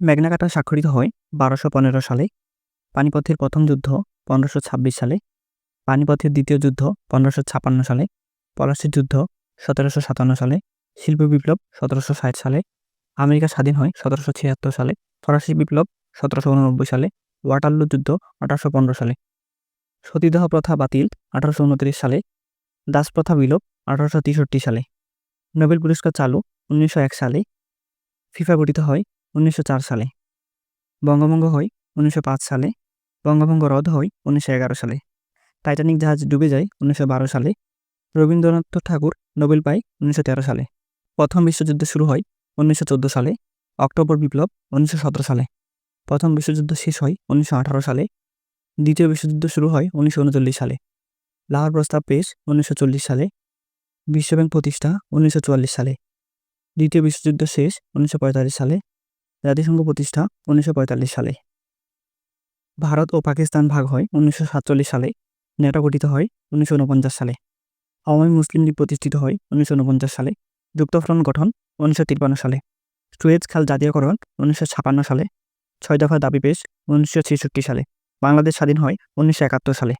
Magna কার্টা স্বাক্ষরিত হয় বারোশো পনেরো সালে। পানিপথের প্রথম যুদ্ধ পনেরোশো ছাব্বিশ সালে। পানিপথের দ্বিতীয় যুদ্ধ পনেরোশো ছাপান্ন সালে। পলাশির যুদ্ধ সতেরোশো সাতান্ন সালে। শিল্প বিপ্লব সতেরোশো ষাট সালে। আমেরিকা স্বাধীন হয় সতেরোশো ছিয়াত্তর সালে। ফরাসি বিপ্লব সতেরোশো উননব্বই সালে। ওয়াটারলু যুদ্ধ আঠারোশো পনেরো সালে। সতীদাহ প্রথা বাতিল আঠারোশো উনত্রিশ সালে। দাস প্রথা বিলোপ আঠারোশো তেষট্টি সালে। নোবেল পুরস্কার চালু উনিশশো এক সালে। ফিফা গঠিত হয় উনিশশো চার সালে। বঙ্গভঙ্গ হয় উনিশশো পাঁচ সালে। বঙ্গভঙ্গ রদ হয় উনিশশো এগারো সালে। টাইটানিক জাহাজ ডুবে যায় উনিশশো বারো সালে। রবীন্দ্রনাথ ঠাকুর নোবেল পায় উনিশশো তেরো সালে। প্রথম বিশ্বযুদ্ধ শুরু হয় উনিশশো চোদ্দ সালে। অক্টোবর বিপ্লব উনিশশো সতেরো সালে। প্রথম বিশ্বযুদ্ধ শেষ হয় উনিশশো আঠারো সালে। দ্বিতীয় বিশ্বযুদ্ধ শুরু হয় উনিশশো উনচল্লিশ সালে। লাহোর প্রস্তাব পেশ উনিশশো চল্লিশ সালে। বিশ্বব্যাংক প্রতিষ্ঠা উনিশশো চুয়াল্লিশ সালে। দ্বিতীয় বিশ্বযুদ্ধ শেষ উনিশশো পঁয়তাল্লিশ সালে। জাতিসংঘ প্রতিষ্ঠা উনিশশো পঁয়তাল্লিশ সালে। ভারত ও পাকিস্তান ভাগ হয় উনিশশো সাতচল্লিশ সালে, নেটো গঠিত হয় উনিশশো উনপঞ্চাশ সালে। আওয়ামী মুসলিম লীগ প্রতিষ্ঠিত হয় উনিশশো উনপঞ্চাশ সালে। যুক্তফ্রন্ট গঠন উনিশশো তিপ্পান্ন সালে। সুয়েজ খাল জাতীয়করণ উনিশশো সালে। ছয় দফা দাবি পেশ উনিশশো ছেষট্টি সালে। বাংলাদেশ স্বাধীন হয় উনিশশো একাত্তর সালে।